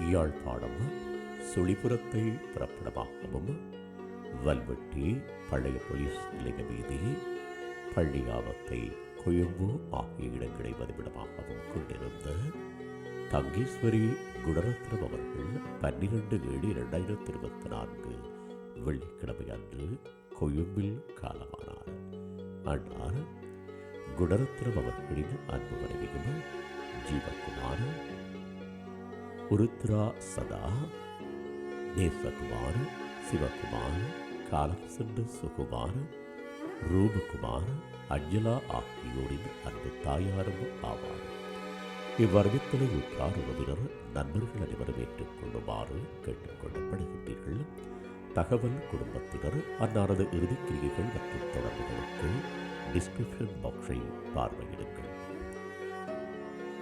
யாழ்ப்பாணம் சுழிபுரத்தை புறப்படமாகவும் வல்வெட்டி பழைய போலீஸ் நிலைய வீதி பள்ளியாவத்தை கொழும்பு ஆகிய இடங்களை வதிவிடமாகவும் கொண்டிருந்த தங்கேஸ்வரி குணரத்னம் அவர்கள் பன்னிரண்டு ஏழு இரண்டாயிரத்தி இருபத்தி நான்கு வெள்ளிக்கிழமை அன்று கொழும்பில் காலமானார். ஆனால் குணரத்னம் அவர்களின் அன்பு மனைவியும் ஜீவகுமார் உருத்ரா சதா. நேசகுமார் சிவகுமார் காலம் சென்ற சுகுமார் ரூபகுமார் அஞ்சலா ஆகியோரின் அன்பு தாயாரும் ஆவார். இவ்வரவித்தலை உற்றார் உறவினர் நண்பர்கள் அனைவரும் ஏற்றுக்கொள்ளுமாறு கேட்டுக்கொள்ளப்படுகின்றீர்கள் தகவல் குடும்பத்தினர் அன்னாரது இறுதிக்கிரியைகள் மற்றும் தொடர்புகளுக்கு டிஸ்கிரிப்ஷன் பாக்ஸை பார்வையிடுங்கள்.